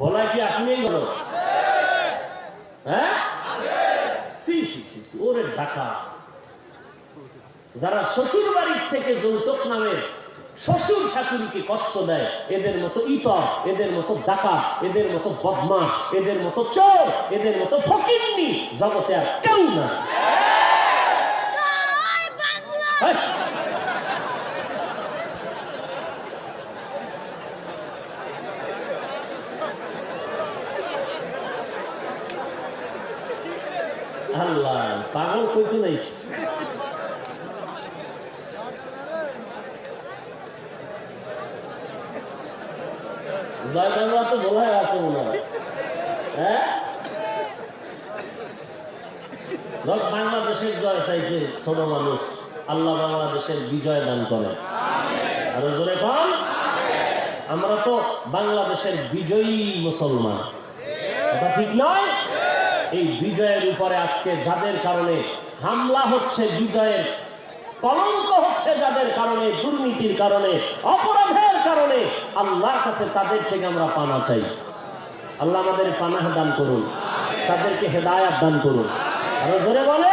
বলাই কি আসলেই বলো হ্যাঁ? সি সি সি সি, ওরে ডাকা। যারা শ্বশুর বাড়ির থেকে যৌতুক নামের শ্বশুর শাশুড়িকে কষ্ট দেয় এদের মতো ইতর এদের মতো ডাকা এদের মতো বদমাস এদের মতো চোর এদের মতো ফকিরনি জগতে আর কেউ না আল্লাহ, পাগল কইতো নাই। হয় জয় চাইছে ছোট মানুষ। আল্লাহ বাংলাদেশের বিজয় দান করে। আরও জোরে কম আমরা তো বাংলাদেশের বিজয়ী মুসলমান। ঠিক নয়? এই বিজয়ের উপরে আজকে যাদের কারণে হামলা হচ্ছে, বিজয়ের কলঙ্ক হচ্ছে যাদের কারণে, দুর্নীতির কারণে, অপরাধের কারণে, আল্লাহর কাছে তাদের থেকে আমরা পানা চাই। আল্লাহ আমাদের পানাহ দান করুন, তাদেরকে হেদায়াত দান করুন। আরও জোরে বলে